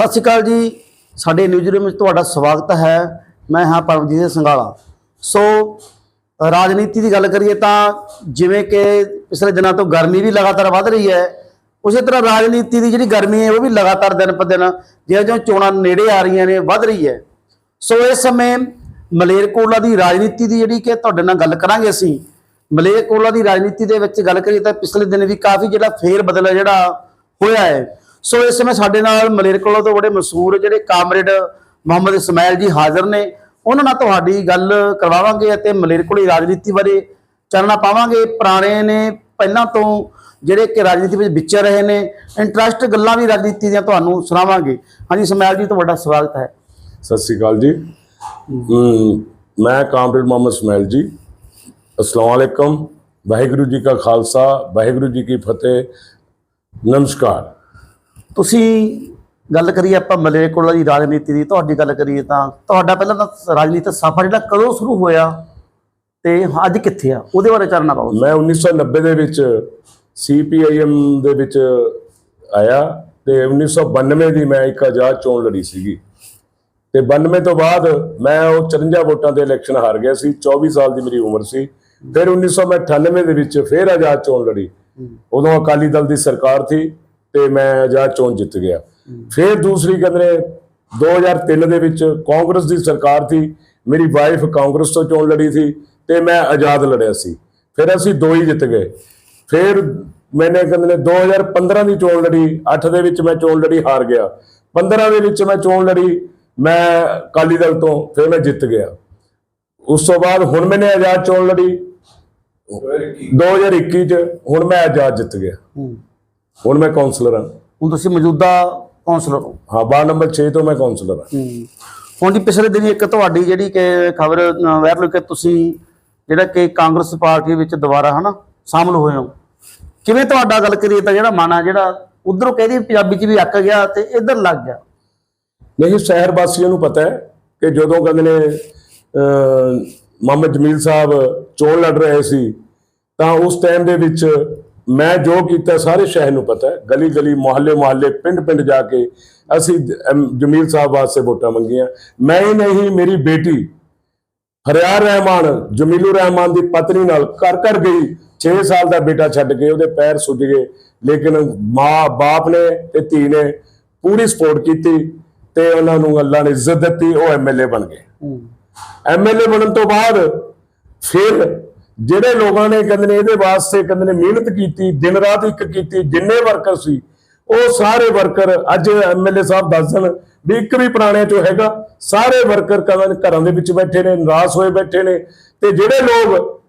ਸਤਿ ਸ਼੍ਰੀ ਅਕਾਲ ਜੀ। ਸਾਡੇ ਨਿਊਜ਼ ਰੂਮ ਵਿੱਚ ਤੁਹਾਡਾ ਸਵਾਗਤ ਹੈ। ਮੈਂ ਹਾਂ ਪਰਮਜੀਤ ਸੰਘਾਲਾ। ਸੋ, ਰਾਜਨੀਤੀ ਦੀ ਗੱਲ ਕਰੀਏ ਤਾਂ ਜਿਵੇਂ ਕਿ ਪਿਛਲੇ ਦਿਨਾਂ ਤੋਂ ਗਰਮੀ ਵੀ ਲਗਾਤਾਰ ਵੱਧ ਰਹੀ ਹੈ, ਉਸੇ ਤਰ੍ਹਾਂ ਰਾਜਨੀਤੀ ਦੀ ਜਿਹੜੀ ਗਰਮੀ ਹੈ, ਉਹ ਵੀ ਲਗਾਤਾਰ ਦਿਨ ਪਰ ਦਿਨ ਜਿਉਂ ਜਿਉਂ ਚੋਣਾਂ ਨੇੜੇ ਆ ਰਹੀਆਂ ਨੇ, ਵੱਧ ਰਹੀ ਹੈ। ਸੋ, ਇਸ ਸਮੇਂ ਮਲੇਰਕੋਲਾ ਦੀ ਰਾਜਨੀਤੀ ਦੀ ਜਿਹੜੀ ਕਿ ਤੁਹਾਡੇ ਨਾਲ ਗੱਲ ਕਰਾਂਗੇ ਅਸੀਂ। ਮਲੇਰਕੋਲਾ ਦੀ ਰਾਜਨੀਤੀ ਦੇ ਵਿੱਚ ਗੱਲ ਕਰੀਏ ਤਾਂ ਪਿਛਲੇ ਦਿਨ ਵੀ ਕਾਫੀ ਜਿਹੜਾ ਫੇਰ ਬਦਲ ਜਿਹੜਾ ਹੋਇਆ ਹੈ। ਸੋ ਇਸ ਸਮੇਂ ਸਾਡੇ ਨਾਲ ਮਲੇਰਕੋਟਲਾ ਤੋਂ ਬੜੇ ਮਸ਼ਹੂਰ ਜਿਹੜੇ ਕਾਮਰੇਡ ਮੁਹੰਮਦ ਇਸਮਾਇਲ ਜੀ ਹਾਜ਼ਰ ਨੇ, ਉਹਨਾਂ ਨਾਲ ਤੁਹਾਡੀ ਗੱਲ ਕਰਵਾਵਾਂਗੇ ਅਤੇ ਮਲੇਰਕੋਟਲਾ ਰਾਜਨੀਤੀ ਬਾਰੇ ਚਾਨਣਾ ਪਾਵਾਂਗੇ। ਪੁਰਾਣੇ ਨੇ ਪਹਿਲਾਂ ਤੋਂ ਜਿਹੜੇ ਕਿ ਰਾਜਨੀਤੀ ਵਿੱਚ ਵਿਚਰ ਰਹੇ ਨੇ, ਇੰਟਰਸਟ ਗੱਲਾਂ ਵੀ ਰਾਜਨੀਤੀ ਦੀਆਂ ਤੁਹਾਨੂੰ ਸੁਣਾਵਾਂਗੇ। ਹਾਂਜੀ, ਇਸਮਾਇਲ ਜੀ, ਤੁਹਾਡਾ ਸਵਾਗਤ ਹੈ। ਸਤਿ ਸ੍ਰੀ ਅਕਾਲ ਜੀ। ਮੈਂ ਕਾਮਰੇਡ ਮੁਹੰਮਦ ਇਸਮਾਇਲ ਜੀ। ਅਸਲਾਮ ਵਾਲੇਕਮ ਵਾਹਿਗੁਰੂ ਜੀ ਕਾ ਖਾਲਸਾ, ਵਾਹਿਗੁਰੂ ਜੀ ਕੀ ਫਤਿਹ। ਨਮਸਕਾਰ। ਤੁਸੀਂ ਗੱਲ ਕਰੀਏ ਆਪਾਂ ਮਲੇਰਕੋਟਲਾ ਦੀ ਰਾਜਨੀਤੀ ਦੀ ਤੁਹਾਡੀ ਗੱਲ ਕਰੀਏ ਤਾਂ ਤੁਹਾਡਾ ਪਹਿਲਾਂ ਤਾਂ ਰਾਜਨੀਤਿਕ ਸਫ਼ਰ ਜਿਹੜਾ ਕਦੋਂ ਸ਼ੁਰੂ ਹੋਇਆ ਤੇ ਅੱਜ ਕਿੱਥੇ ਆ? ਉਹਦੇ ਬਾਰੇ ਚਾਨਣਾ ਪਾਓ। ਮੈਂ 1990 ਦੇ ਵਿੱਚ ਸੀਪੀਆਈਐਮ ਦੇ ਵਿੱਚ ਆਇਆ ਤੇ 1992 ਦੀ ਮੈਂ ਇੱਕ ਆਜ਼ਾਦ ਚੋਣ ਲੜੀ ਸੀਗੀ। ਤੇ 92 ਤੋਂ ਬਾਅਦ ਮੈਂ ਉਹ 54 ਵੋਟਾਂ ਦੇ ਇਲੈਕਸ਼ਨ ਹਾਰ ਗਿਆ ਸੀ 24 ਸਾਲ ਦੀ ਮੇਰੀ ਉਮਰ ਸੀ। ਫਿਰ 1998 ਦੇ ਵਿੱਚ ਫਿਰ ਆਜ਼ਾਦ ਚੋਣ ਲੜੀ। ਉਦੋਂ ਅਕਾਲੀ ਦਲ ਦੀ ਸਰਕਾਰ ਸੀ। ਤੇ ਮੈਂ ਆਜ਼ਾਦ ਚੋਣ ਜਿੱਤ ਗਿਆ। ਫਿਰ ਦੂਸਰੀ ਕਹਿੰਦੇ ਨੇ 2003 ਦੇ ਵਿੱਚ ਕਾਂਗਰਸ ਦੀ ਸਰਕਾਰ ਸੀ ਮੇਰੀ ਵਾਈਫ ਕਾਂਗਰਸ ਤੋਂ ਚੋਣ ਲੜੀ ਸੀ ਤੇ ਮੈਂ ਆਜ਼ਾਦ ਲੜਿਆ ਸੀ। ਫਿਰ ਅਸੀਂ ਦੋ ਹੀ ਜਿੱਤ ਗਏ। ਫਿਰ ਮੈਨੇ ਕਹਿੰਦੇ ਨੇ 2015 ਦੀ ਚੋਣ ਲੜੀ 8 ਦੇ ਵਿੱਚ ਮੈਂ ਚੋਣ ਲੜੀ ਹਾਰ ਗਿਆ। 15 ਦੇ ਵਿੱਚ ਮੈਂ ਚੋਣ ਲੜੀ ਮੈਂ ਅਕਾਲੀ ਦਲ ਤੋਂ ਫਿਰ ਮੈਂ ਜਿੱਤ ਗਿਆ। ਉਸ ਤੋਂ ਬਾਅਦ ਹੁਣ ਮੈਨੇ ਆਜ਼ਾਦ ਚੋਣ ਲੜੀ। 2021 ਚ ਹੁਣ ਮੈਂ ਆਜ਼ਾਦ ਜਿੱਤ ਗਿਆ। ਹੂੰ। ਹੁਣ ਮੈਂ ਕਾਉਂਸਲਰ ਹਾਂ। ਹੁਣ ਤੁਸੀਂ ਮੌਜੂਦਾ ਕੌਂਸਲਰ ਹੋ। ਹਾਂ ਵਾਰਡ ਨੰਬਰ 6 ਤੋਂ ਮੈਂ ਕਾਉਂਸਲਰ ਹਾਂ। ਹੁਣ ਜੀ ਪਿਛਲੇ ਦਿਨ ਇੱਕ ਤੁਹਾਡੀ ਜਿਹੜੀ ਕਿ ਖਬਰ ਵਾਇਰਲ ਹੋਈ ਕਿ ਤੁਸੀਂ ਜਿਹੜਾ ਕਿ ਕਾਂਗਰਸ ਪਾਰਟੀ ਵਿੱਚ ਦੁਬਾਰਾ ਹਨਾ ਸ਼ਾਮਲ ਹੋਏ ਹੋ। ਕਿਵੇਂ ਤੁਹਾਡਾ ਗੱਲ ਕਰੀਏ ਤਾਂ ਜਿਹੜਾ ਮਨ ਆ ਜਿਹੜਾ ਉਧਰੋਂ ਕਹਿੰਦੀ ਪੰਜਾਬੀ ਚ ਵੀ ਅੱਕ ਗਿਆ ਤੇ ਇੱਧਰ ਲੱਗ ਗਿਆ। ਨਹੀਂ ਸ਼ਹਿਰ ਵਾਸੀਆਂ ਨੂੰ ਪਤਾ ਹੈ ਕਿ ਜਦੋਂ ਕਹਿੰਦੇ ਨੇ ਮੁਹੰਮਦ ਜਮੀਲ ਸਾਹਿਬ ਚੋਣ ਲੜ ਰਹੇ ਸੀ ਤਾਂ ਉਸ ਟਾਈਮ ਦੇ ਵਿੱਚ ਮੈਂ ਜੋ ਕੀਤਾ ਸਾਰੇ ਸ਼ਹਿਰ ਨੂੰ ਪਤਾ ਹੈ। ਗਲੀ ਗਲੀ ਮੁਹੱਲੇ ਮੁਹੱਲੇ ਪਿੰਡ ਪਿੰਡ ਜਾ ਕੇ ਅਸੀਂ ਜਮੀਲ ਸਾਹਿਬ ਵਾਸਤੇ ਵੋਟਾਂ ਮੰਗੀਆਂ। ਮੈਂ ਹੀ ਨਹੀਂ ਮੇਰੀ ਬੇਟੀ ਹਰਿਆਰ ਰਹਿਮਾਨ ਜਮੀਲੂ ਰਹਿਮਾਨ ਦੀ ਪਤਨੀ ਨਾਲ ਘਰ ਘਰ ਗਈ। 6 ਸਾਲ ਦਾ ਬੇਟਾ ਛੱਡ ਕੇ ਉਹਦੇ ਪੈਰ ਸੁੱਜ ਗਏ। ਲੇਕਿਨ ਮਾਂ ਬਾਪ ਨੇ ਤੇ ਧੀ ਨੇ ਪੂਰੀ ਸਪੋਰਟ ਕੀਤੀ ਤੇ ਉਹਨਾਂ ਨੂੰ ਅੱਲਾ ਨੇ ਇੱਜ਼ਤ ਦਿੱਤੀ ਉਹ ਐਮਐਲਏ ਬਣ ਗਏ। ਐਮਐਲਏ ਬਣਨ ਤੋਂ ਬਾਅਦ ਫਿਰ ਜਿਹੜੇ ਲੋਕਾਂ ਨੇ ਕਹਿੰਦੇ ਨੇ ਇਹਦੇ ਵਾਸਤੇ ਕਹਿੰਦੇ ਨੇ ਮਿਹਨਤ ਕੀਤੀ, ਦਿਨ ਰਾਤ ਇੱਕ ਕੀਤੀ, ਜਿੰਨੇ ਵਰਕਰ ਸੀ, ਉਹ ਸਾਰੇ ਵਰਕਰ ਅੱਜ ਐਮਐਲਏ ਸਾਹਿਬ ਦੱਸਣ ਵੀ ਇੱਕ ਵੀ ਪੁਰਾਣੇ ਚੋਂ ਹੈਗਾ, ਸਾਰੇ ਵਰਕਰ ਕਹਿੰਦੇ ਘਰਾਂ ਦੇ ਵਿੱਚ ਬੈਠੇ ਨੇ, ਨਿਰਾਸ਼ ਹੋਏ ਬੈਠੇ ਨੇ ਤੇ ਜਿਹੜੇ ਲੋਕ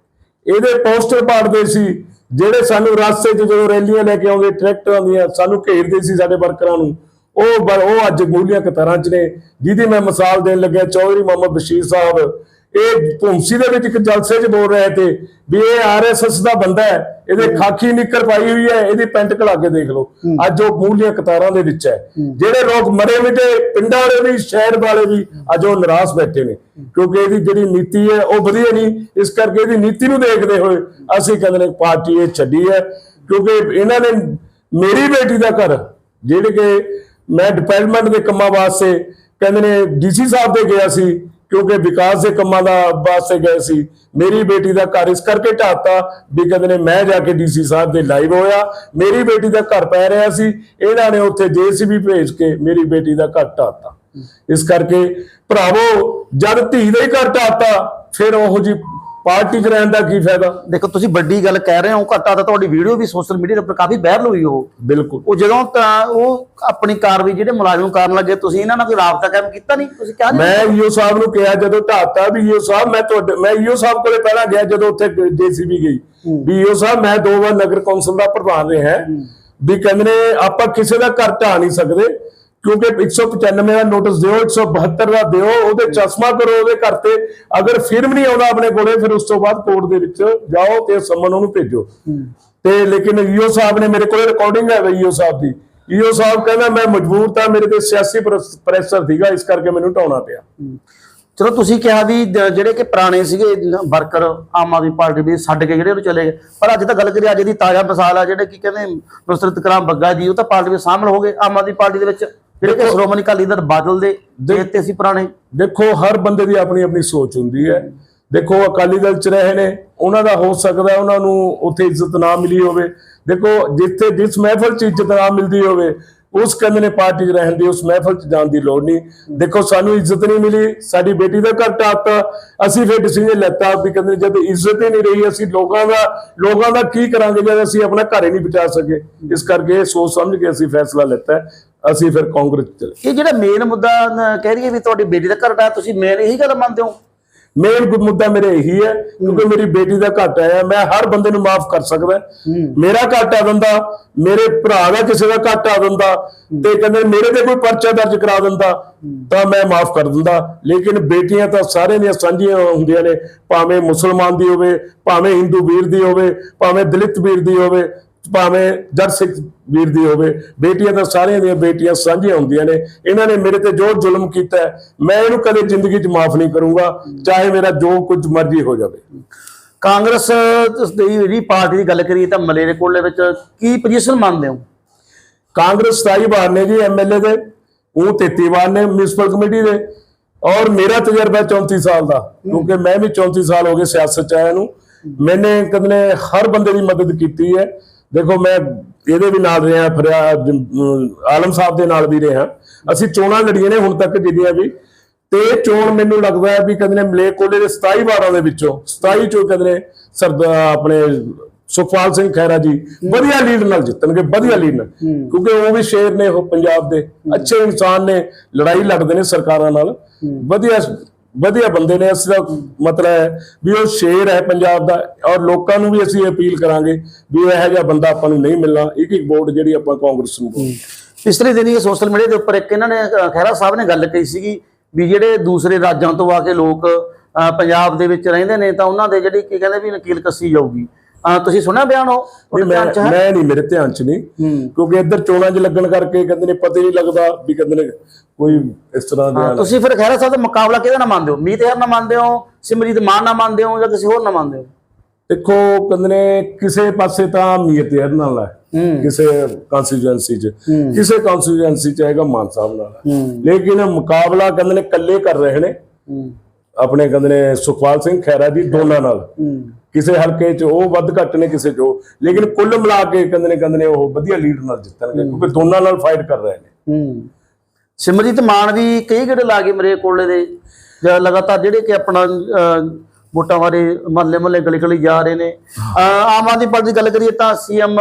ਇਹਦੇ ਪੋਸਟਰ ਪਾੜਦੇ ਸੀ, ਜਿਹੜੇ ਸਾਨੂੰ ਰਸਤੇ 'ਚ ਜਦੋਂ ਰੈਲੀਆਂ ਲੈ ਕੇ ਆਉਂਦੇ, ਟਰੈਕਟਰਾਂ ਦੀਆਂ, ਸਾਨੂੰ ਘੇਰਦੇ ਸੀ ਸਾਡੇ ਵਰਕਰਾਂ ਨੂੰ, ਉਹ ਉਹ ਅੱਜ ਗੋਲੀਆਂ ਕਤਾਰਾਂ 'ਚ ਨੇ, ਜਿਹਦੀ ਮੈਂ ਮਿਸਾਲ ਦੇਣ ਲੱਗਿਆ, ਚੌਧਰੀ ਮੁਹੰਮਦ ਬਸ਼ੀਰ ਸਾਹਿਬ ਇਹ ਭੂਮਸੀ ਦੇ ਵਿੱਚ ਇੱਕ ਜਲਸੇ 'ਚ ਬੋਲ ਰਹੇ ਤੇ ਵੀ ਇਹ ਆਰਐਸਐਸ ਦਾ ਬੰਦਾ ਹੈ ਇਹਦੇ ਖਾਕੀ ਨਿੱਕਰ ਪਾਈ ਹੋਈ ਹੈ ਇਹਦੀ ਪੈਂਟ ਘਲਾ ਕੇ ਦੇਖ ਲਓ। ਅੱਜ ਉਹ ਮੂਲੀਆਂ ਕਤਾਰਾਂ ਦੇ ਵਿੱਚ ਹੈ। ਜਿਹੜੇ ਲੋਕ ਮਰੇ ਮਿਟੇ ਪਿੰਡਾਂ ਵਾਲੇ ਵੀ ਸ਼ਹਿਰ ਵਾਲੇ ਵੀ ਅੱਜ ਉਹ ਨਿਰਾਸ਼ ਬੈਠੇ ਨੇ। ਕਿਉਂਕਿ ਇਹਦੀ ਜਿਹੜੀ ਨੀਤੀ ਹੈ ਉਹ ਵਧੀਆ ਨਹੀਂ। ਇਸ ਕਰਕੇ ਇਹਦੀ ਨੀਤੀ ਨੂੰ ਦੇਖਦੇ ਹੋਏ ਅਸੀਂ ਕਹਿੰਦੇ ਨੇ ਪਾਰਟੀ ਇਹ ਛੱਡੀ ਹੈ। ਕਿਉਂਕਿ ਇਹਨਾਂ ਨੇ ਮੇਰੀ ਬੇਟੀ ਦਾ ਘਰ ਜਿਹੜੇ ਕਿ ਮੈਂ ਡਿਵੈਲਪਮੈਂਟ ਦੇ ਕੰਮਾਂ ਵਾਸਤੇ ਕਹਿੰਦੇ ਨੇ ਡੀਸੀ ਸਾਹਿਬ ਦੇ ਗਿਆ ਸੀ। ਕਿਉਂਕਿ ਵਿਕਾਸ ਦੇ ਕੰਮਾਂ ਦਾ ਵਾਸਤੇ ਗਏ ਸੀ। ਮੇਰੀ ਬੇਟੀ ਦਾ ਘਰ ਇਸ ਕਰਕੇ ਢਾਤਾ ਵੀ ਕਹਿੰਦੇ ਨੇ, ਮੈਂ ਜਾ ਕੇ ਡੀਸੀ ਸਾਹਿਬ ਦੇ ਲਾਈਵ ਹੋਇਆ। ਮੇਰੀ ਬੇਟੀ ਦਾ ਘਰ ਪੈ ਰਿਹਾ ਸੀ। ਇਹਨਾਂ ਨੇ ਉੱਥੇ ਜੇਸੀਬੀ ਭੇਜ ਕੇ ਮੇਰੀ ਬੇਟੀ ਦਾ ਘਰ ਢਾਤਾ ਇਸ ਕਰਕੇ ਭਰਾਵੋ, ਜਦ ਧੀ ਦਾ ਹੀ ਘਰ ਢਾਤਾ ਫਿਰ ਉਹੋ ਜੀ ਪਾਰਟੀ ਰਹਿਣ ਦਾ ਕੀ ਫਾਇਦਾ? ਦੇਖੋ ਤੁਸੀਂ ਵੱਡੀ ਗੱਲ ਕਹਿ ਰਹੇ ਹੋ ਘਟਾ ਤਾਂ ਤੁਹਾਡੀ ਵੀਡੀਓ ਵੀ ਸੋਸ਼ਲ ਮੀਡੀਆ ਦੇ ਉੱਪਰ ਕਾਫੀ ਵਾਇਰਲ ਹੋਈ ਉਹ। ਬਿਲਕੁਲ। ਉਹ ਜਦੋਂ ਤਾਂ ਉਹ ਆਪਣੀ ਕਾਰਵਾਈ ਜਿਹੜੇ ਮੁਲਾਜ਼ਮ ਕਰਨ ਲੱਗੇ ਤੁਸੀਂ ਇਹਨਾਂ ਨਾਲ ਕੋਈ ਰਾਬਤਾ ਕਾਇਮ ਕੀਤਾ ਨਹੀਂ? ਤੁਸੀਂ ਕਿਹਾ ਮੈਂ ਈਓ ਸਾਹਿਬ ਨੂੰ ਕਿਹਾ ਜਦੋਂ ਢਾਤਾ ਵੀ ਈਓ ਸਾਹਿਬ ਮੈਂ ਤੁਹਾਡੇ ਮੈਂ ਈਓ ਸਾਹਿਬ ਕੋਲੇ ਪਹਿਲਾਂ ਗਿਆ ਜਦੋਂ ਉੱਥੇ ਜੇਸੀਬੀ ਗਈ। ਵੀ ਈਓ ਸਾਹਿਬ ਮੈਂ ਦੋ ਵਾਰ ਨਗਰ ਕੌਂਸਲ ਦਾ ਪ੍ਰਧਾਨ ਰਿਹਾ। ਵੀ ਕਹਿੰਦੇ ਨੇ ਆਪਾਂ ਕਿਸੇ ਦਾ ਘਰ ਢਾ ਨਹੀਂ ਸਕਦੇ। ਕਿਉਂਕਿ 195 ਦਾ ਨੋਟਿਸ ਦਿਓ 172 ਦਾ ਦਿਓ ਉਹਦੇ ਚਸ਼ਮਾ ਕਰੋ ਉਹਦੇ ਘਰ ਤੇ। ਅਗਰ ਫਿਰ ਵੀ ਨਹੀਂ ਆਉਂਦਾ ਆਪਣੇ ਕੋਲੇ ਫਿਰ ਉਸ ਤੋਂ ਬਾਅਦ ਕੋਰਟ ਦੇ ਵਿੱਚ ਜਾਓ ਤੇ ਸੰਮਨ ਉਹਨੂੰ ਭੇਜੋ। ਤੇ ਲੇਕਿਨ ਈਓ ਸਾਹਿਬ ਨੇ ਮੇਰੇ ਕੋਲੇ ਰਿਕਾਰਡਿੰਗ ਹੈ ਈਓ ਸਾਹਿਬ ਦੀ। ਈਓ ਸਾਹਿਬ ਕਹਿੰਦਾ ਮੈਂ ਮਜਬੂਰ ਤਾਂ ਮੇਰੇ ਤੇ ਸਿਆਸੀ ਪ੍ਰੈਸ- ਪ੍ਰੈਸ਼ਰ ਸੀਗਾ ਇਸ ਕਰਕੇ ਮੈਨੂੰ ਢਾਉਣਾ ਪਿਆ। ਚਲੋ ਤੁਸੀਂ ਕਿਹਾ ਵੀ ਜਿਹੜੇ ਕਿ ਪੁਰਾਣੇ ਸੀਗੇ ਵਰਕਰ ਆਮ ਆਦਮੀ ਪਾਰਟੀ ਵੀ ਛੱਡ ਕੇ ਜਿਹੜੇ ਉਹ ਚਲੇ ਗਏ। ਪਰ ਅੱਜ ਤਾਂ ਗੱਲ ਕਰੀਏ ਅੱਜ ਦੀ ਤਾਜ਼ਾ ਮਿਸਾਲ ਆ ਜਿਹੜੇ ਕੀ ਕਹਿੰਦੇ ਨੁਸਰਤ ਕਰਾਮ ਬੱਗਾ ਜੀ ਉਹ ਤਾਂ ਪਾਰਟੀ ਵਿੱਚ ਸ਼ਾਮਲ ਹੋ ਗਏ ਆਮ ਆਦਮੀ ਪਾਰਟੀ ਦੇ ਵਿੱਚ। ਜਿਹੜੇ ਕਿ ਸ਼੍ਰੋਮਣੀ ਅਕਾਲੀ ਦਲ ਬਾਦਲ ਦੇ ਦੇਤੇ ਸੀ ਪੁਰਾਣੇ। ਦੇਖੋ ਹਰ ਬੰਦੇ ਦੀ ਆਪਣੀ ਆਪਣੀ ਸੋਚ ਹੁੰਦੀ ਹੈ। ਦੇਖੋ ਅਕਾਲੀ ਦਲ ਚ ਰਹੇ ਨੇ ਉਹਨਾਂ ਦਾ ਹੋ ਸਕਦਾ ਉਹਨਾਂ ਨੂੰ ਉੱਥੇ ਇੱਜ਼ਤ ਨਾ ਮਿਲੀ ਹੋਵੇ। ਦੇਖੋ ਜਿੱਥੇ ਜਿਸ ਮਹਿਫਲ ਚ ਇੱਜ਼ਤ ਨਾ ਮਿਲਦੀ ਹੋਵੇ ਉਸ ਕਹਿੰਦੇ ਨੇ ਪਾਰਟੀ 'ਚ ਰਹਿਣ ਦੀ ਉਸ ਮਹਿਫਲ 'ਚ ਜਾਣ ਦੀ ਲੋੜ ਨਹੀਂ। ਦੇਖੋ ਸਾਨੂੰ ਇੱਜ਼ਤ ਨਹੀਂ ਮਿਲੀ ਸਾਡੀ ਬੇਟੀ ਦਾ ਘਰ ਟਾਤਾ ਅਸੀਂ ਫਿਰ ਡਿਸੀਜਨ ਲੈਤਾ ਵੀ ਕਹਿੰਦੇ ਜਦ ਇੱਜ਼ਤ ਹੀ ਨਹੀਂ ਰਹੀ ਅਸੀਂ ਲੋਕਾਂ ਦਾ ਲੋਕਾਂ ਦਾ ਕੀ ਕਰਾਂਗੇ ਜਦ ਅਸੀਂ ਆਪਣਾ ਘਰ ਹੀ ਨਹੀਂ ਬਚਾ ਸਕੇ। ਇਸ ਕਰਕੇ ਸੋਚ ਸਮਝ ਕੇ ਅਸੀਂ ਫੈਸਲਾ ਲਿੱਤਾ। ਅਸੀਂ ਫਿਰ ਕਾਂਗਰਸ ਚਲੇ ਇਹ ਜਿਹੜਾ ਮੇਨ ਮੁੱਦਾ ਕਹਿ ਰਹੀ ਹੈ ਵੀ ਤੁਹਾਡੀ ਬੇਟੀ ਦਾ ਢਾਇਆ ਤੁਸੀਂ ਮੇਨ ਇਹੀ ਗੱਲ ਮੰਨਦੇ ਹੋ? ਮੇਨ ਮੁੱਦਾ ਮੇਰੇ ਇਹੀ ਹੈ ਕਿਉਂਕਿ ਮੇਰੀ ਬੇਟੀ ਦਾ ਘਾਟ ਆਇਆ ਮੈਂ ਹਰ ਬੰਦੇ ਨੂੰ ਮਾਫ ਕਰ ਸਕਦਾ ਮੇਰਾ ਘਾਟਾ ਦਿੰਦਾ ਮੇਰੇ ਭਰਾ ਦਾ ਕਿਸੇ ਦਾ ਘਾਟਾ ਦਿੰਦਾ ਤੇ ਕਹਿੰਦੇ ਮੇਰੇ ਤੇ ਕੋਈ ਪਰਚਾ ਦਰਜ ਕਰਾ ਦਿੰਦਾ ਤਾਂ ਮੈਂ ਮਾਫ ਕਰ ਦਿੰਦਾ। ਲੇਕਿਨ ਬੇਟੀਆਂ ਤਾਂ ਸਾਰੇ ਦੀਆਂ ਸਾਂਝੀਆਂ ਹੁੰਦੀਆਂ ਨੇ ਭਾਵੇਂ ਮੁਸਲਮਾਨ ਦੀ ਹੋਵੇ ਭਾਵੇਂ ਹਿੰਦੂ ਵੀਰ ਦੀ ਹੋਵੇ ਭਾਵੇਂ ਦਲਿਤ ਵੀਰ ਦੀ ਹੋਵੇ ਭਾਵੇਂ ਜੱਟ ਸਿੱਖ ਵੀਰ ਦੀ ਹੋਵੇ ਬੇਟੀਆਂ ਤਾਂ ਸਾਰਿਆਂ ਦੀਆਂ ਬੇਟੀਆਂ ਸਾਂਝੀਆਂ ਹੁੰਦੀਆਂ ਨੇ। ਇਹਨਾਂ ਨੇ ਮੇਰੇ ਤੇ ਜੋ ਜ਼ੁਲਮ ਕੀਤਾ ਮੈਂ ਇਹਨੂੰ ਕਦੇ ਜ਼ਿੰਦਗੀ 'ਚ ਮਾਫ ਨਹੀਂ ਕਰੂੰਗਾ ਚਾਹੇ ਮੇਰਾ ਜੋ ਕੁਝ ਮਰਜ਼ੀ ਹੋ ਜਾਵੇ। ਕਾਂਗਰਸ ਦੀ ਜਿਹੜੀ ਪਾਰਟੀ ਦੀ ਗੱਲ ਕਰੀਏ ਤਾਂ ਮਲੇਰਕੋਟਲੇ ਵਿੱਚ ਕੀ ਪੋਜੀਸ਼ਨ ਮੰਨਦੇ ਹੋ? ਕਾਂਗਰਸ 27 ਵਾਰ ਨੇ ਜੀ ਐਮਐਲਏ ਦੇ ਉਹ 33 ਵਾਰ ਨੇ ਮਿਊਨਿਸਪਲ ਕਮੇਟੀ ਦੇ। ਔਰ ਮੇਰਾ ਤਜਰਬਾ 34 ਸਾਲ ਦਾ ਕਿਉਂਕਿ ਮੈਂ ਵੀ 34 ਸਾਲ ਹੋ ਗਏ ਸਿਆਸਤ ਚ ਆਇਆ ਨੂੰ। ਮੈਨੇ ਕਦਨੇ ਹਰ ਬੰਦੇ ਦੀ ਮਦਦ ਕੀਤੀ ਹੈ। ਦੇਖੋ ਮੈਂ ਇਹਦੇ ਵੀ ਨਾਲ ਰਿਹਾ ਫਿਰਿਆ ਆਲਮ ਸਾਹਿਬ ਦੇ ਨਾਲ ਵੀ ਰਿਹਾ। ਅਸੀਂ ਚੋਣਾਂ ਲੜੀਆਂ ਨੇ ਹੁਣ ਤੱਕ ਜਿੰਨੀਆਂ ਵੀ। ਤੇ ਚੋਣ ਮੈਨੂੰ ਲੱਗਦਾ ਹੈ ਵੀ ਕਦਨੇ ਮਲੇਕੋਲੇ ਦੇ 27 ਵਾਰਾਂ ਦੇ ਵਿੱਚੋਂ 27 ਚੋਂ ਕਦਨੇ ਸਰਦਾ ਆਪਣੇ ਸੁਖਪਾਲ ਸਿੰਘ ਖਹਿਰਾ ਜੀ ਵਧੀਆ ਲੀਡ ਨਾਲ ਜਿੱਤਣਗੇ ਵਧੀਆ ਲੀਡ ਨਾਲ। ਕਿਉਂਕਿ ਉਹ ਵੀ ਸ਼ੇਰ ਨੇ ਉਹ ਪੰਜਾਬ ਦੇ ਅੱਛੇ ਇਨਸਾਨ ਨੇ ਲੜਾਈ ਲੜਦੇ ਨੇ ਸਰਕਾਰਾਂ ਨਾਲ। ਵਧੀਆ ਵਧੀਆ ਬੰਦੇ ਨੇ ਇਸ ਦਾ ਮਤਲਬ ਹੈ ਵੀ ਉਹ ਸ਼ੇਰ ਹੈ ਪੰਜਾਬ ਦਾ ਔਰ ਲੋਕਾਂ ਨੂੰ ਵੀ ਅਸੀਂ ਅਪੀਲ ਕਰਾਂਗੇ ਵੀ ਇਹੋ ਜਿਹਾ ਬੰਦਾ ਆਪਾਂ ਨੂੰ ਨਹੀਂ ਮਿਲਣਾ ਇੱਕ ਇੱਕ ਵੋਟ ਜਿਹੜੀ ਆਪਾਂ ਕਾਂਗਰਸ ਨੂੰ ਪਾਉਣੀ। ਪਿਛਲੇ ਦਿਨੀ ਇਹ ਸੋਸ਼ਲ ਮੀਡੀਆ ਦੇ ਉੱਪਰ ਇੱਕ ਇਹਨਾਂ ਨੇ ਅਹ, ਖਹਿਰਾ ਸਾਹਿਬ ਨੇ ਗੱਲ ਕਹੀ ਸੀਗੀ ਵੀ ਜਿਹੜੇ ਦੂਸਰੇ ਰਾਜਾਂ ਤੋਂ ਆ ਕੇ ਲੋਕ ਪੰਜਾਬ ਦੇ ਵਿੱਚ ਰਹਿੰਦੇ ਨੇ ਤਾਂ ਉਹਨਾਂ ਦੇ ਜਿਹੜੀ ਕੀ ਕਹਿੰਦੇ ਵੀ ਨਕੀਲ ਕੱਸੀ ਜਾਊਗੀ ਤੁਸੀਂ ਸੁਣਿਆ ਬਿਆਨ ਉਹ? ਮੈਂ ਨਹੀਂ ਮੇਰੇ ਧਿਆਨ ਚ ਨਹੀਂ। ਕਿਉਂਕਿ ਇੱਧਰ ਚੋਣਾਂ 'ਚ ਲੱਗਣ ਕਰਕੇ ਕਹਿੰਦੇ ਨੇ ਪਤਾ ਨਹੀਂ ਲੱਗਦਾ ਵੀ ਕਹਿੰਦੇ ਨੇ ਕੋਈ ਇਸ ਤਰ੍ਹਾਂ ਦੇ ਤੁਸੀਂ ਫਿਰ ਖਹਿਰਾ ਸਾਹਿਬ ਦਾ ਮੁਕਾਬਲਾ ਕਿਹਦੇ ਨਾਲ ਮੰਨਦੇ ਹੋ? ਮੀਤ ਹੈਰ ਨਾਲ ਮੰਨਦੇ ਹੋ? ਸਿਮਰਜੀਤ ਮਾਨ ਨਾਲ ਮੰਨਦੇ ਹੋ ਜਾਂ ਕਿਸੇ ਹੋਰ ਨਾਲ ਮੰਨਦੇ ਹੋ? ਦੇਖੋ ਕਹਿੰਦੇ ਨੇ ਕਿਸੇ ਪਾਸੇ ਤਾਂ ਮੀਤ ਯਾਰ ਨਾਲ ਹੈ। ਕਿਸੇ ਕਨਸਟੀਚੁਐਂਸੀ 'ਚ। ਕਿਸੇ ਕਨਸਟੀਚੁਐਂਸੀ 'ਚ ਹੈਗਾ ਮਾਨ ਸਾਹਿਬ ਨਾਲ। ਲੇਕਿਨ ਮੁਕਾਬਲਾ ਕਹਿੰਦੇ ਨੇ ਇਕੱਲੇ ਕਰ ਰਹੇ ਨੇ। ਆਪਣੇ ਕਹਿੰਦੇ ਨੇ ਸੁਖਪਾਲ ਸਿੰਘ ਖੈਰਾ ਜੀ ਦੋਨਾਂ ਨਾਲ। ਕਿਸੇ ਹਲਕੇ 'ਚ ਉਹ ਵੱਧ ਘੱਟ ਨੇ ਕਿਸੇ 'ਚ ਲੇਕਿਨ ਕੁੱਲ ਮਿਲਾ ਕੇ ਕਹਿੰਦੇ ਨੇ ਕਹਿੰਦੇ ਨੇ ਉਹ ਵਧੀਆ ਲੀਡ ਨਾਲ ਜਿੱਤਣਗੇ ਕਿਉਂਕਿ ਦੋਨਾਂ ਨਾਲ ਫਾਈਟ ਕਰ ਰਹੇ ਨੇ। ਹੂੰ। ਸਿਮਰਜੀਤ ਮਾਨ ਵੀ ਕਈ ਗੇੜੇ ਲਾ ਕੇ ਮੇਰੇ ਕੋਲੇ ਦੇ। ਜਾਂ ਲਗਾਤਾਰ ਜਿਹੜੇ ਕਿ ਆਪਣਾ ਵੋਟਾਂ ਬਾਰੇ ਮਹੱਲੇ ਮਹੱਲੇ ਗਲੀ ਗਲੀ ਜਾ ਰਹੇ ਨੇ। ਆਮ ਆਦਮੀ ਪਾਰਟੀ ਦੀ ਗੱਲ ਕਰੀਏ ਤਾਂ ਸੀਐਮ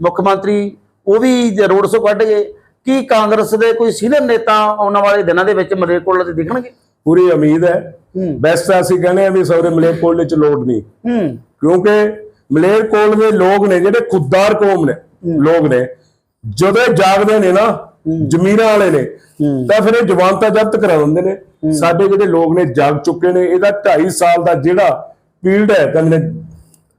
ਮੁੱਖ ਮੰਤਰੀ ਉਹ ਵੀ ਰੋਡ ਸ਼ੋ ਕੱਢ ਗਏ। ਕੀ ਕਾਂਗਰਸ ਦੇ ਕੋਈ ਸੀਨੀਅਰ ਨੇਤਾ ਆਉਣ ਵਾਲੇ ਦਿਨਾਂ ਦੇ ਵਿੱਚ ਮਲੇਰਕੋਟਲੇ ਤੇ ਦਿਖਣਗੇ? ਪੂਰੀ ਉਮੀਦ ਹੈ। ਬੈਸਟ ਅਸੀਂ ਕਹਿੰਦੇ ਆ ਵੀ ਸੌਰੇ ਮਲੇਰਕੋਟਲੇ 'ਚ ਲੋੜ ਨਹੀਂ। ਕਿਉਂਕਿ ਮਲੇਰਕੋਟ ਦੇ ਲੋਕ ਨੇ ਜਿਹੜੇ ਖੁੱਦਾਰ ਕੌਮ ਨੇ ਲੋਕ ਨੇ। ਜਦੋਂ ਜਾਗਦੇ ਨੇ ਨਾ ਜ਼ਮੀਰਾਂ ਵਾਲੇ ਨੇ। ਤਾਂ ਫਿਰ ਇਹ ਜਵਾਨਤਾ ਜ਼ਬਤ ਕਰਾ ਦਿੰਦੇ ਨੇ। ਸਾਡੇ ਜਿਹੜੇ ਲੋਕ ਨੇ ਜਾਗ ਚੁੱਕੇ ਨੇ ਇਹਦਾ 2.5 ਸਾਲ ਦਾ ਜਿਹੜਾ ਪੀਰੀਅਡ ਹੈ ਕਹਿੰਦੇ ਨੇ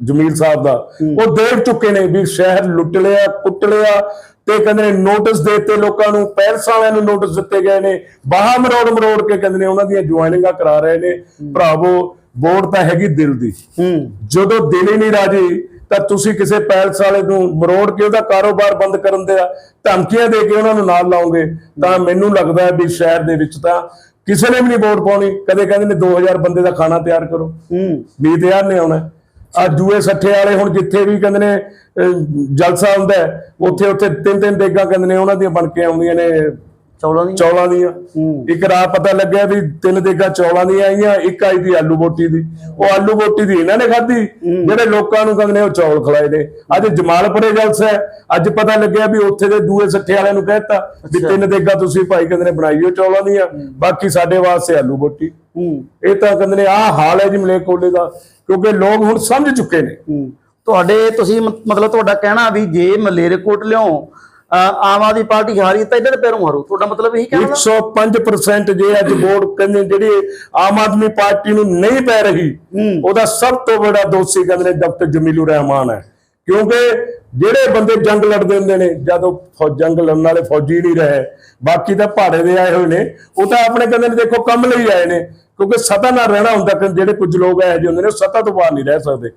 ਜਮੀਲ ਸਾਹਿਬ ਦਾ ਉਹ ਦੇਖ ਚੁੱਕੇ ਨੇ ਵੀ ਸ਼ਹਿਰ ਲੁੱਟ ਲਿਆ ਕੁੱਟ ਲਿਆ ਤੇ ਕਹਿੰਦੇ ਨੇ ਨੋਟਿਸ ਦੇਤੇ ਲੋਕਾਂ ਨੂੰ ਪੈਲਸ ਵਾਲਿਆਂ ਨੂੰ ਨੋਟਿਸ ਦਿੱਤੇ ਗਏ ਨੇ ਬਾਹਾਂ ਮਰੋੜ ਮਰੋੜ ਕੇ ਕਹਿੰਦੇ ਨੇ ਉਹਨਾਂ ਦੀਆਂ ਜੁਆਇਨਿੰਗਾਂ ਕਰਾ ਰਹੇ ਨੇ। ਭਰਾਵੋ ਵੋਟ ਤਾਂ ਹੈਗੀ ਦਿਲ ਦੀ। ਜਦੋਂ ਦਿਲ ਹੀ ਨਹੀਂ ਰਾਜੀ ਤਾਂ ਤੁਸੀਂ ਕਿਸੇ ਪੈਲਸ ਵਾਲੇ ਨੂੰ ਮਰੋੜ ਕੇ ਉਹਦਾ ਕਾਰੋਬਾਰ ਬੰਦ ਕਰਨ ਦੇ ਧਮਕੀਆਂ ਦੇ ਕੇ ਉਹਨਾਂ ਨੂੰ ਨਾਲ ਲਾਓਗੇ ਤਾਂ ਮੈਨੂੰ ਲੱਗਦਾ ਹੈ ਵੀ ਸ਼ਹਿਰ ਦੇ ਵਿੱਚ ਤਾਂ ਕਿਸੇ ਨੇ ਵੀ ਨਹੀਂ ਵੋਟ ਪਾਉਣੀ। ਕਦੇ ਕਹਿੰਦੇ ਨੇ 2000 ਬੰਦੇ ਦਾ ਖਾਣਾ ਤਿਆਰ ਕਰੋ। ਹੂੰ। 20000 ਨੇ ਆਉਣਾ। ਆ ਜੂਏ ਸੱਠੇ ਵਾਲੇ ਹੁਣ ਜਿੱਥੇ ਵੀ ਕਹਿੰਦੇ ਨੇ ਜਲਸਾ ਹੁੰਦਾ ਉੱਥੇ ਉੱਥੇ ਤਿੰਨ ਤਿੰਨ ਦੇਗਾ ਕਹਿੰਦੇ ਨੇ, ਉਹਨਾਂ ਦੀਆਂ ਬਣ ਕੇ ਆਉਂਦੀਆਂ ਨੇ ਚੌਲਾਂ ਦੀ ਚੌਲਾਂ ਦੀਆਂ। ਇੱਕ ਰਾਤ ਪਤਾ ਲੱਗਿਆ ਵੀ ਤਿੰਨ ਦੇਗਾ ਚੌਲਾਂ ਦੀਆਂ ਆਈਆਂ ਇੱਕ ਆਈ ਦੀ ਆਲੂ ਬੋਟੀ ਦੀ। ਉਹ ਆਲੂ ਬੋਟੀ ਦੀ ਇਹਨਾਂ ਨੇ ਖਾਧੀ। ਜਿਹੜੇ ਲੋਕਾਂ ਨੂੰ ਕਹਿੰਦੇ ਉਹ ਚੌਲ ਖਿਲਾਏ ਨੇ। ਅੱਜ ਜਮਾਲਪੁਰੇ ਜਲਸਾ ਹੈ। ਅੱਜ ਪਤਾ ਲੱਗਿਆ ਵੀ ਉੱਥੇ ਦੇ ਦੂਏ ਸੱਠੇ ਵਾਲਿਆਂ ਨੂੰ ਕਹਿਤਾ ਵੀ ਤਿੰਨ ਦੇਗਾ ਤੁਸੀਂ ਭਾਈ ਕਹਿੰਦੇ ਨੇ ਬਣਾਈਓ ਚੌਲਾਂ ਦੀਆਂ। ਬਾਕੀ ਸਾਡੇ ਵਾਸਤੇ ਆਲੂ ਬੋਟੀ। ਇਹ ਤਾਂ ਕਹਿੰਦੇ ਨੇ ਆਹ ਹਾਲ ਹੈ ਜੀ ਮਲੇਕੋਲੇ ਦਾ। ਕਿਉਂਕਿ ਲੋਕ ਹੁਣ ਸਮਝ ਚੁੱਕੇ ਨੇ। ਤੁਹਾਡੇ ਤੁਸੀਂ ਮਤਲਬ ਤੁਹਾਡਾ ਕਹਿਣਾ ਵੀ ਜੇ ਮਲੇਰਕੋਟ ਲਿਓ ਆਮ ਆਦਮੀ ਪਾਰਟੀ ਹਾਰੀ ਤਾਂ ਇਹਨਾਂ ਦੇ ਪੈਰੋਂ ਹਾਰੂ ਤੁਹਾਡਾ ਮਤਲਬ ਇਹੀ ਕਹਿਣਾ 105% ਜੇ ਅੱਜ ਵੋਟ ਕਹਿੰਦੇ ਜਿਹੜੀ ਆਮ ਆਦਮੀ ਪਾਰਟੀ ਨੂੰ ਨਹੀਂ ਪੈ ਰਹੀ ਉਹਦਾ ਸਭ ਤੋਂ ਵੱਡਾ ਦੋਸ਼ੀ ਕਹਿੰਦੇ ਨੇ ਡਾਕਟਰ ਜਮੀਲੂ ਰਹਿਮਾਨ ਹੈ। ਕਿਉਂਕਿ ਜਿਹੜੇ ਬੰਦੇ ਜੰਗ ਲੜਦੇ ਹੁੰਦੇ ਨੇ ਜਦੋਂ ਜੰਗ ਲੜਨ ਵਾਲੇ ਫੌਜੀ ਨਹੀਂ ਰਹੇ ਬਾਕੀ ਤਾਂ ਪਹਾੜੇ ਦੇ ਆਏ ਹੋਏ ਨੇ ਉਹ ਤਾਂ ਆਪਣੇ ਕਹਿੰਦੇ ਨੇ ਦੇਖੋ ਕੰਮ ਲਈ ਆਏ ਨੇ। ਕਿਉਂਕਿ ਸਤਾ ਨਾਲ ਰਹਿਣਾ ਹੁੰਦਾ ਕਿ ਜਿਹੜੇ ਕੁਝ ਲੋਕ ਇਹੋ ਜਿਹੇ ਹੁੰਦੇ ਨੇ ਸਤਾ ਤੋਂ ਬਾਹਰ ਨਹੀਂ ਰਹਿ ਸਕਦੇ।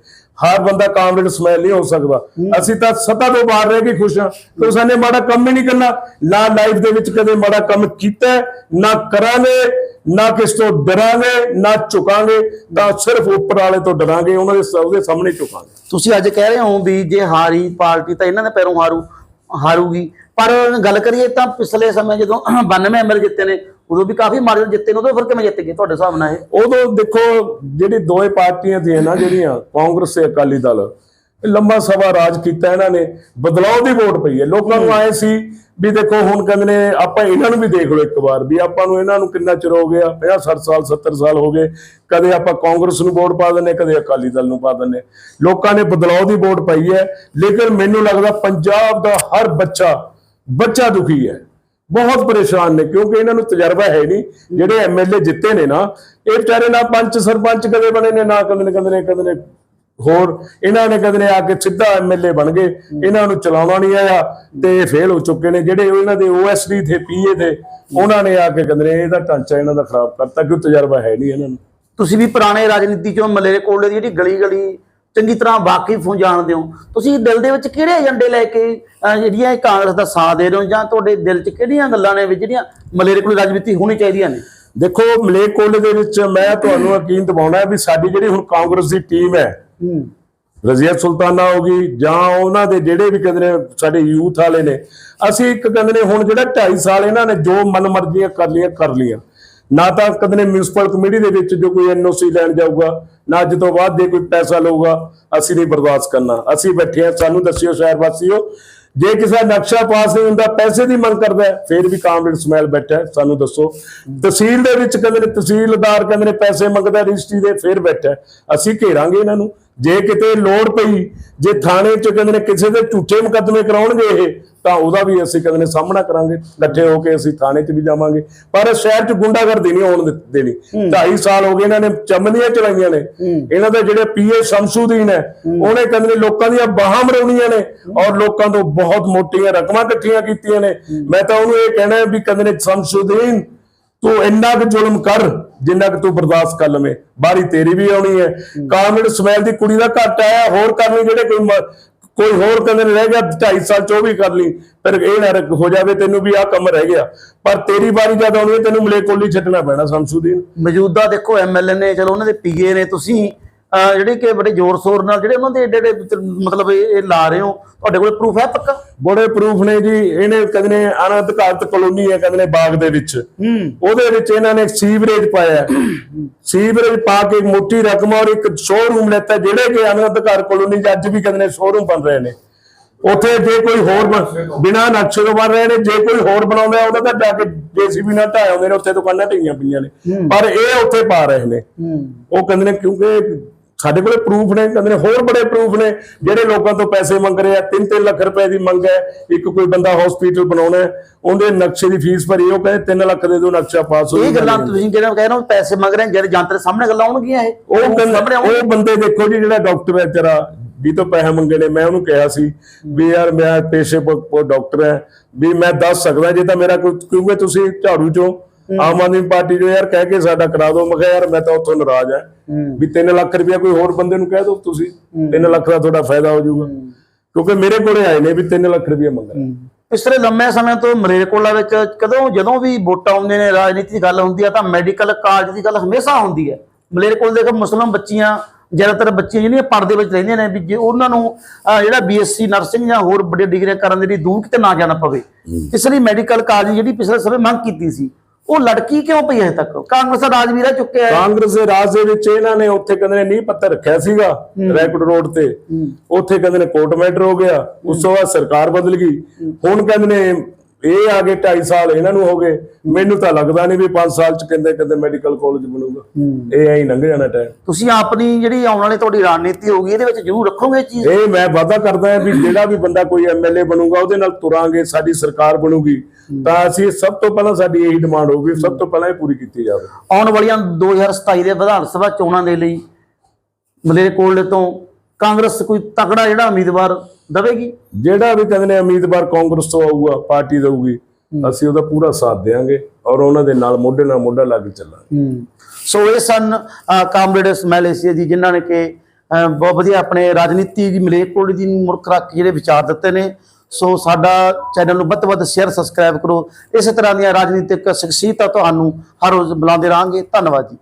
ਹਰ ਬੰਦਾ ਕਾਮਰੇਡ ਸਮੈਲ ਨਹੀਂ ਹੋ ਸਕਦਾ। ਅਸੀਂ ਤਾਂ ਸਤਾ ਤੋਂ ਬਾਹਰ ਰਹਿ ਕੇ ਖੁਸ਼ ਹਾਂ। ਕਿ ਸਾਨੇ ਮਾੜਾ ਕੰਮ ਹੀ ਨਹੀਂ ਕਰਨਾ। ਨਾ ਲਾਈਫ ਦੇ ਵਿੱਚ ਕਦੇ ਮਾੜਾ ਕੰਮ ਕੀਤਾ ਨਾ ਕਰਾਂਗੇ ਨਾ ਕਿਸ ਤੋਂ ਡਰਾਂਗੇ ਨਾ ਝੁਕਾਂਗੇ ਤਾਂ ਸਿਰਫ ਉੱਪਰ ਵਾਲੇ ਤੋਂ ਡਰਾਂਗੇ ਉਹਨਾਂ ਦੇ ਸ- ਉਹਦੇ ਸਾਹਮਣੇ ਝੁਕਾਂਗੇ। ਤੁਸੀਂ ਅੱਜ ਕਹਿ ਰਹੇ ਹੋ ਵੀ ਜੇ ਹਾਰੀ ਪਾਰਟੀ ਤਾਂ ਇਹਨਾਂ ਦੇ ਪੈਰੋਂ ਹਾਰੂ ਹਾਰੂਗੀ। ਪਰ ਗੱਲ ਕਰੀਏ ਤਾਂ ਪਿਛਲੇ ਸਮੇਂ ਜਦੋਂ 92 ਐਮਐਲ ਜਿੱਤੇ ਨੇ ਉਦੋਂ ਵੀ ਕਾਫੀ ਮਾਰਜਨ ਜਿੱਤੇ ਨੇ ਉਦੋਂ ਫਿਰ ਕਿਵੇਂ ਜਿੱਤ ਗਏ ਤੁਹਾਡੇ ਹਿਸਾਬ ਨਾਲ ਇਹ? ਉਦੋਂ ਦੇਖੋ ਜਿਹੜੀ ਦੋਵੇਂ ਪਾਰਟੀਆਂ ਦੀਆਂ ਨਾ ਜਿਹੜੀਆਂ ਕਾਂਗਰਸ ਤੇ ਅਕਾਲੀ ਦਲ ਇਹ ਲੰਬਾ ਸਮਾਂ ਰਾਜ ਕੀਤਾ ਇਹਨਾਂ ਨੇ ਬਦਲਾਅ ਦੀ ਵੋਟ ਪਈ ਹੈ। ਲੋਕਾਂ ਨੂੰ ਆਏ ਸੀ ਵੀ ਦੇਖੋ ਹੁਣ ਕਹਿੰਦੇ ਨੇ ਆਪਾਂ ਇਹਨਾਂ ਨੂੰ ਵੀ ਦੇਖ ਲਓ ਇੱਕ ਵਾਰ ਵੀ ਆਪਾਂ ਨੂੰ ਇਹਨਾਂ ਨੂੰ ਕਿੰਨਾ ਚਿਰ ਹੋ ਗਿਆ 50 60 ਸਾਲ 70 ਸਾਲ ਹੋ ਗਏ ਕਦੇ ਆਪਾਂ ਕਾਂਗਰਸ ਨੂੰ ਵੋਟ ਪਾ ਦਿੰਨੇ ਕਦੇ ਅਕਾਲੀ ਦਲ ਨੂੰ ਪਾ ਦਿੰਨੇ ਲੋਕਾਂ ਨੇ ਬਦਲਾਅ ਦੀ ਵੋਟ ਪਾਈ ਹੈ ਲੇਕਿਨ ਮੈਨੂੰ ਲੱਗਦਾ ਪੰਜਾਬ ਦਾ ਹਰ ਬੱਚਾ ਬੱਚਾ ਦੁਖੀ ਹੈ। ਬਹੁਤ ਪਰੇਸ਼ਾਨ ਨੇ, ਕਿਉਂਕਿ ਇਹਨਾਂ ਨੂੰ ਤਜਰਬਾ ਹੈ ਨਹੀਂ। ਜਿਹੜੇ ਐਮਐਲਏ ਜਿੱਤੇ ਨੇ ਨਾ, ਇਹ ਵਿਚਾਰੇ ਨਾ ਪੰਚ ਸਰਪੰਚ ਕਦੇ ਬਣੇ ਨੇ, ਨਾ ਕਦੇ ਨੇ ਕਦੇ ਨੇ ਕਦੇ ਨੇ ਹੋਰ। ਇਹਨਾਂ ਨੇ ਕਦੇ ਨੇ ਆ ਕੇ ਸਿੱਧਾ ਐਮਐਲਏ ਬਣ ਗਏ। ਇਹਨਾਂ ਨੂੰ ਚਲਾਉਣਾ ਨਹੀਂ ਆਇਆ ਤੇ ਫੇਲ ਹੋ ਚੁੱਕੇ ਨੇ। ਜਿਹੜੇ ਇਹਨਾਂ ਦੇ ਓਐਸਡੀ ਥੇ ਪੀਏ ਥੇ ਉਹਨਾਂ ਨੇ ਆ ਕੇ ਕਹਿੰਦੇ ਨੇ ਇਹਦਾ ਢਾਂਚਾ ਇਹਨਾਂ ਦਾ ਖਰਾਬ ਕਰਤਾ, ਕਿਉਂ ਤਜਰਬਾ ਹੈ ਨਹੀਂ ਇਹਨਾਂ ਨੂੰ। ਤੁਸੀਂ ਵੀ ਪੁਰਾਣੇ ਰਾਜਨੀਤੀ ਚੋਂ ਮਲੇਰੇ ਕੋਲੇ ਦੀ ਜਿਹੜੀ ਗਲੀ ਗਲੀ ਚੰਗੀ ਤਰ੍ਹਾਂ ਵਾਕਿਫ ਹੋ ਜਾਣਦੇ ਹੋ ਤੁਸੀਂ ਦਿਲ ਦੇ ਵਿੱਚ ਕਿਹੜੇ ਏਜੰਡੇ ਲੈ ਕੇ ਜਿਹੜੀਆਂ ਇਹ ਕਾਂਗਰਸ ਦਾ ਸਾਥ ਦੇ ਰਹੇ ਹੋ ਜਾਂ ਤੁਹਾਡੇ ਦਿਲ 'ਚ ਕਿਹੜੀਆਂ ਗੱਲਾਂ ਨੇ ਵੀ ਜਿਹੜੀਆਂ ਮਲੇਰੇ ਕੋਲੇ ਰਾਜਨੀਤੀ ਹੋਣੀ ਚਾਹੀਦੀਆਂ ਨੇ? ਦੇਖੋ ਮਲੇਕੋਲੇ ਦੇ ਵਿੱਚ ਮੈਂ ਤੁਹਾਨੂੰ ਯਕੀਨ ਦਿਵਾਉਣਾ ਵੀ ਸਾਡੀ ਜਿਹੜੀ ਹੁਣ ਕਾਂਗਰਸ ਦੀ ਟੀਮ ਹੈ ਹੂੰ। ਰਜ਼ੀਆ ਸੁਲਤਾਨਾ ਹੋ ਗਈ ਜਾਂ ਉਹਨਾਂ ਦੇ ਜਿਹੜੇ ਵੀ ਕਹਿੰਦੇ ਨੇ ਸਾਡੇ ਯੂਥ ਵਾਲੇ ਨੇ ਅਸੀਂ ਇੱਕ ਕਹਿੰਦੇ ਨੇ ਹੁਣ ਜਿਹੜਾ 2.5 ਸਾਲ ਇਹਨਾਂ ਨੇ ਜੋ ਮਨਮਰਜ਼ੀਆਂ ਕਰ ਲਈਆਂ ਕਰ ਲਈਆਂ। ਨਾ ਤਾਂ ਕਹਿੰਦੇ ਨੇ ਮਿਊਨਿਸਪਲ ਕਮੇਟੀ ਦੇ ਵਿੱਚ ਜੋ ਕੋਈ ਐਨਓਸੀ ਲੈਣ ਜਾਊਗਾ ਨਾ ਅੱਜ ਤੋਂ ਬਾਅਦ ਜੇ ਕੋਈ ਪੈਸਾ ਲਊਗਾ, ਅਸੀਂ ਨਹੀਂ ਬਰਦਾਸ਼ਤ ਕਰਨਾ। ਅਸੀਂ ਬੈਠੇ ਆ ਸਾਨੂੰ ਦੱਸਿਓ ਸ਼ਹਿਰ ਵਾਸੀਓ, ਜੇ ਕਿਸੇ ਦਾ ਨਕਸ਼ਾ ਪਾਸ ਨਹੀਂ ਹੁੰਦਾ, ਪੈਸੇ ਦੀ ਮੰਗ ਕਰਦਾ ਫਿਰ ਵੀ ਕਾਮਰੇਡ ਸਮੈਲ ਬੈਠਾ ਸਾਨੂੰ ਦੱਸੋ। ਤਹਿਸੀਲ ਦੇ ਵਿੱਚ ਕਹਿੰਦੇ ਨੇ, ਤਹਿਸੀਲਦਾਰ ਕਹਿੰਦੇ ਨੇ, ਪੈਸੇ ਮੰਗਦਾ ਰਜਿਸਟਰੀ ਦੇ, ਫਿਰ ਬੈਠਾ ਅਸੀਂ ਘੇਰਾਂਗੇ ਇਹਨਾਂ ਨੂੰ। ਜੇ ਕਿਤੇ ਲੋੜ ਪਈ ਜੇ ਥਾਣੇ ਚ ਕਹਿੰਦੇ ਨੇ ਕਿਸੇ ਦੇ ਝੂਠੇ ਮੁਕੱਦਮੇ ਕਰਾਉਣਗੇ ਇਹ ਤਾਂ ਉਹਦਾ ਵੀ ਅਸੀਂ ਕਹਿੰਦੇ ਨੇ ਸਾਹਮਣਾ ਕਰਾਂਗੇ ਇਕੱਠੇ ਹੋ ਕੇ ਅਸੀਂ ਥਾਣੇ 'ਚ ਵੀ ਜਾਵਾਂਗੇ। ਪਰ ਸ਼ਹਿਰ 'ਚ ਗੁੰਡਾਗਰਦੀ ਨਹੀਂ ਹੋਣ ਦੇਣੀ। 2.5 ਸਾਲ ਹੋ ਗਏ ਇਹਨਾਂ ਨੇ ਚਮਨੀਆਂ ਚਲਾਈਆਂ ਨੇ। ਇਹਨਾਂ ਦਾ ਜਿਹੜੇ ਪੀਏ ਸ਼ਮਸੂਦੀਨ ਹੈ ਉਹਨੇ ਕਹਿੰਦੇ ਨੇ ਲੋਕਾਂ ਦੀਆਂ ਬਾਹਾਂ ਮਰਾਉਣੀਆਂ ਨੇ ਔਰ ਲੋਕਾਂ ਤੋਂ ਬਹੁਤ ਮੋਟੀਆਂ ਰਕਮਾਂ ਇਕੱਠੀਆਂ ਕੀਤੀਆਂ ਨੇ। ਮੈਂ ਤਾਂ ਉਹਨੂੰ ਇਹ ਕਹਿਣਾ ਵੀ ਕਹਿੰਦੇ ਨੇ ਸ਼ਮਸੂਦੀਨ ਤੂੰ ਇੰਨਾ ਕੁ ਜ਼ੁਲਮ ਕਰ ਜਿੰਨਾ ਕਿ ਤੂੰ ਬਰਦਾਸ਼ਤ ਕਰ ਲਵੇਂ। ਬਾਰੀ ਤੇਰੀ ਵੀ ਆਉਣੀ ਹੈ। ਕਾਮਰੇਡ ਸਮੈਲ ਦੀ ਕੁੜੀ ਦਾ ਘੱਟ ਆਇਆ ਹੋਰ ਕਰ ਲਈ ਜਿਹੜੇ ਕੋਈ ਕੋਈ ਹੋਰ ਕਹਿੰਦੇ ਨੇ ਰਹਿ ਗਿਆ 2.5 ਸਾਲ ਚ ਉਹ ਵੀ ਕਰ ਲਈ। ਪਰ ਇਹ ਨਾ ਹੋ ਜਾਵੇ ਤੈਨੂੰ ਵੀ ਆਹ ਕੰਮ ਰਹਿ ਗਿਆ। ਪਰ ਤੇਰੀ ਵਾਰੀ ਜਦ ਆਉਣੀ ਹੈ ਤੈਨੂੰ ਮਲੇਕੋਲੀ ਛੱਡਣਾ ਪੈਣਾ ਸ਼ਮਸੂਦੀਨ। ਮੌਜੂਦਾ ਦੇਖੋ ਐਮਐਲਏ ਨੇ ਚਲੋ ਉਹਨਾਂ ਦੇ ਪੀਏ ਨੇ ਤੁਸੀਂ ਜਿਹੜੇ ਕਿ ਬੜੇ ਜ਼ੋਰ ਸ਼ੋਰ ਨਾਲ ਜਿਹੜੇ ਉਹਨਾਂ ਦੇ ਏਡੇ ਏਡੇ ਮਤਲਬ ਇਹ ਲਾ ਰਹੇ ਹੋ ਤੁਹਾਡੇ ਕੋਲ ਪ੍ਰੂਫ ਹੈ ਪੱਕਾ? ਬੜੇ ਪ੍ਰੂਫ ਨੇ ਜੀ ਇਹਨੇ ਕਹਿੰਦੇ ਨੇ ਅਨਧਿਕਾਰਤ ਕਲੋਨੀ ਹੈ ਕਹਿੰਦੇ ਨੇ ਬਾਗ ਦੇ ਵਿੱਚ। ਉਹਦੇ ਵਿੱਚ ਇਹਨਾਂ ਨੇ ਸੀਵਰੇਜ ਪਾਇਆ ਹੈ। ਸੀਵਰੇਜ ਪਾ ਕੇ ਇੱਕ ਮੋਟੀ ਰਕਮ ਔਰ ਇੱਕ ਸ਼ੋਰੂਮ ਲੈਤਾ ਜਿਹੜੇ ਕਿ ਅਨਧਿਕਾਰ ਕਲੋਨੀ 'ਚ ਅੱਜ ਵੀ ਕਹਿੰਦੇ ਨੇ ਸ਼ੋਰੂਮ ਬਣ ਰਹੇ ਨੇ। ਉੱਥੇ ਜੇ ਕੋਈ ਹੋਰ ਬਿਨਾਂ ਨਕਸ਼ੇ ਤੋਂ ਬਣ ਰਹੇ ਨੇ ਜੇ ਕੋਈ ਹੋਰ ਬਣਾਉਂਦਾ ਉਹਦਾ ਤਾਂ ਜਾ ਕੇ ਜੀਸੀਬੀ ਨਾਲ ਢਾਏ ਆਉਂਦੇ ਨੇ ਉੱਥੇ ਦੁਕਾਨਾਂ ਢਈਆਂ ਪਈਆਂ ਨੇ। ਪਰ ਇਹ ਉੱਥੇ ਪਾ ਰਹੇ ਨੇ। ਉਹ ਕਹਿੰਦੇ ਨੇ ਕਿਉਂਕਿ ਸਾਡੇ ਕੋਲੇ ਪ੍ਰੂਫ ਨੇ ਕਹਿੰਦੇ ਨੇ ਹੋਰ ਬੜੇ ਪ੍ਰੂਫ ਨੇ ਜਿਹੜੇ ਲੋਕਾਂ ਤੋਂ ਪੈਸੇ ਮੰਗ ਰਹੇ ਆ 3-3 ਲੱਖ ਰੁਪਏ ਦੀ ਮੰਗ ਹੈ ਇੱਕ ਕੋਈ ਬੰਦਾ ਹਸਪੀਟਲ ਬਣਾਉਣਾ ਉਹਦੇ ਨਕਸ਼ੇ ਦੀ ਫੀਸ ਭਰੀ ਉਹ ਕਹਿੰਦੇ 3 ਲੱਖ ਦੇ ਦਿਓ ਨਕਸ਼ਾ ਪਾਸ ਹੋ ਇਹ ਜਾਊਗਾ। ਗੱਲਾਂ ਤੁਸੀਂ ਜਿਹੜਾ ਕਹਿ ਰਹੇ ਹੋ ਪੈਸੇ ਮੰਗ ਰਹੇ ਜਿਹੜੇ ਜੰਤਰ ਸਾਹਮਣੇ ਗੱਲਾਂ ਆਉਣਗੀਆਂ ਇਹ ਉਹ। ਉਹ ਬੰਦੇ ਦੇਖੋ ਜੀ ਜਿਹੜਾ ਡਾਕਟਰ ਹੈ ਤੇਰਾ ਵੀ ਤੋਂ ਪੈਸੇ ਮੰਗੇ ਨੇ ਮੈਂ ਉਹਨੂੰ ਕਿਹਾ ਸੀ ਵੀ ਯਾਰ ਮੈਂ ਪੇਸ਼ੇ ਡਾਕਟਰ ਹੈ ਵੀ ਮੈਂ ਦੱਸ ਸਕਦਾ ਜੇ ਤਾਂ ਮੇਰਾ ਕੋਈ ਕਿਉਂਕਿ ਤੁਸੀਂ ਝਾੜੂ ਚੋਂ ਆਮ ਆਦਮੀ ਪਾਰਟੀ ਜੋ ਯਾਰ ਕਹਿ ਕੇ ਸਾਡਾ ਕਰਾ ਦਿਓ। ਮੈਂ ਕਿਹਾ ਯਾਰ ਮੈਂ ਤਾਂ ਉੱਥੋਂ ਨਾਰਾਜ਼ ਹੂੰ। ਵੀ 3 ਲੱਖ ਰੁਪਇਆ ਕੋਈ ਹੋਰ ਬੰਦੇ ਨੂੰ ਕਹਿ ਦਿਓ ਤੁਸੀਂ। 3 ਲੱਖ ਦਾ ਤੁਹਾਡਾ ਫਾਇਦਾ ਹੋ ਜਾਊਗਾ। ਕਿਉਂਕਿ ਮੇਰੇ ਕੋਲੇ ਆਏ ਨੇ ਵੀ 3 ਲੱਖ ਰੁਪਇਆ ਮੰਗਣਾ ਪਿਛਲੇ ਲੰਮੇ ਸਮੇਂ ਤੋਂ ਮਰੇਲਕੋਲਾ ਵਿੱਚ ਕਦੋਂ ਜਦੋਂ ਵੀ ਵੋਟਾਂ ਆਉਂਦੀਆਂ ਨੇ ਰਾਜਨੀਤੀ ਦੀ ਗੱਲ ਹੁੰਦੀ ਆ ਤਾਂ ਮੈਡੀਕਲ ਕਾਲਜ ਦੀ ਗੱਲ ਹਮੇਸ਼ਾ ਹੁੰਦੀ ਹੈ। ਮਲੇਰਕੋਲ ਦੇ ਮੁਸਲਮ ਬੱਚੀਆਂ ਜ਼ਿਆਦਾਤਰ ਬੱਚੀਆਂ ਜਿਹੜੀਆਂ ਪਰਦੇ ਵਿੱਚ ਰਹਿੰਦੀਆਂ ਨੇ ਵੀ ਜੇ ਉਹਨਾਂ ਨੂੰ ਜਿਹੜਾ ਬੀਐਸਸੀ ਨਰਸਿੰਗ ਜਾਂ ਹੋਰ ਵੱਡੀਆਂ ਡਿਗਰੀਆਂ ਕਰਨ ਦੇ ਲਈ ਦੂਰ ਕਿਤੇ ਨਾ ਜਾਣਾ ਪਵੇ। ਇਸ ਲਈ ਮੈਡੀਕਲ ਕਾਲਜ ਜਿਹੜੀ ਪਿਛਲੇ ਸਮੇਂ ਮੰਗ ਕੀਤੀ ਸੀ ਉਹ ਲੜਕੀ ਕਿਉਂ ਪਈ ਹੈ ਤੱਕ? ਕਾਂਗਰਸ ਦਾ ਰਾਜ ਵੀ ਰਹਿ ਚੁੱਕਿਆ ਹੈ। ਕਾਂਗਰਸ ਦੇ ਰਾਜ ਦੇ ਵਿੱਚ ਇਹਨਾਂ ਨੇ ਉੱਥੇ ਕਹਿੰਦੇ ਨੇ ਨੀਂਹ ਪੱਥਰ ਰੱਖਿਆ ਸੀਗਾ ਰੈਕੋਰਡ ਰੋਡ ਤੇ। ਉੱਥੇ ਕਹਿੰਦੇ ਨੇ ਕੋਰਟ ਮੈਟਰ ਹੋ ਗਿਆ। ਉਸ ਤੋਂ ਬਾਅਦ ਸਰਕਾਰ ਬਦਲ ਗਈ। ਹੁਣ ਕਹਿੰਦੇ ਨੇ ਇਹ ਆ ਗਏ 2.5 ਸਾਲ ਇਹਨਾਂ ਨੂੰ ਹੋ ਗਏ। ਮੈਨੂੰ ਤਾਂ ਲੱਗਦਾ ਨਹੀਂ ਵੀ 5 ਸਾਲ ਚ ਕਹਿੰਦੇ ਕਹਿੰਦੇ ਮੈਡੀਕਲ ਕਾਲਜ ਬਣੂਗਾ। ਇਹ ਐਂ ਲੰਘ ਜਾਣਾ ਟਾਈਮ। ਤੁਸੀਂ ਆਪਣੀ ਜਿਹੜੀ ਆਉਣ ਵਾਲੀ ਤੁਹਾਡੀ ਰਣਨੀਤੀ ਹੋਊਗੀ ਇਹਦੇ ਵਿੱਚ ਜ਼ਰੂਰ ਰੱਖੋਗੇ ਇਹ ਚੀਜ਼? ਇਹ ਮੈਂ ਵਾਅਦਾ ਕਰਦਾ ਹਾਂ ਵੀ ਜਿਹੜਾ ਵੀ ਬੰਦਾ ਕੋਈ ਐਮਐਲਏ ਬਣੂਗਾ ਉਹਦੇ ਨਾਲ ਤੁਰਾਂਗੇ ਸਾਡੀ ਸਰਕਾਰ ਬਣੂਗੀ। ਤਾਂ ਅਸੀਂ ਸਭ ਤੋਂ ਪਹਿਲਾਂ ਸਾਡੀ ਇਹੀ ਡਿਮਾਂਡ ਹੋਊਗੀ ਸਭ ਤੋਂ ਪਹਿਲਾਂ ਇਹ ਪੂਰੀ ਕੀਤੀ ਜਾਵੇ। ਆਉਣ ਵਾਲੀਆਂ 2027 ਦੇ ਵਿਧਾਨ ਸਭਾ ਚੋਣਾਂ ਦੇ ਲਈ ਮਲੇਰਕੋਟਲੇ ਤੋਂ ਕਾਂਗਰਸ ਕੋਈ ਤਕੜਾ ਜਿਹੜਾ ਉਮੀਦਵਾਰ ਦਵੇਗੀ? ਜਿਹੜਾ ਵੀ ਕਹਿੰਦੇ ਨੇ ਉਮੀਦਵਾਰ ਕਾਂਗਰਸ ਤੋਂ ਆਊਗਾ ਪਾਰਟੀ ਦੇਊਗੀ ਅਸੀਂ ਉਹਦਾ ਪੂਰਾ ਸਾਥ ਦੇਵਾਂਗੇ ਔਰ ਉਹਨਾਂ ਦੇ ਨਾਲ ਮੋਢੇ ਨਾਲ ਮੋਢਾ ਲਾ ਕੇ ਚੱਲਾਂਗੇ। ਸੋ ਇਹ ਸਨ ਕਾਮਰੇਡ ਇਸਮਾਈਲ ਏਸੀਆ ਜੀ ਜਿਨ੍ਹਾਂ ਨੇ ਕਿ ਬਹੁਤ ਵਧੀਆ ਆਪਣੇ ਰਾਜਨੀਤੀ ਦੀ ਮਲੇਕੋਲ ਦੀ ਮੁਰਖ ਰੱਖ ਕੇ ਜਿਹੜੇ ਵਿਚਾਰ ਦਿੱਤੇ ਨੇ। ਸੋ ਸਾਡਾ ਚੈਨਲ ਨੂੰ ਵੱਧ ਤੋਂ ਵੱਧ ਸ਼ੇਅਰ ਸਬਸਕ੍ਰਾਈਬ ਕਰੋ। ਇਸੇ ਤਰ੍ਹਾਂ ਦੀਆਂ ਰਾਜਨੀਤਿਕ ਸ਼ਖਸੀਅਤਾਂ ਤੁਹਾਨੂੰ ਹਰ ਰੋਜ਼ ਬੁਲਾਉਂਦੇ ਰਹਾਂਗੇ। ਧੰਨਵਾਦ ਜੀ।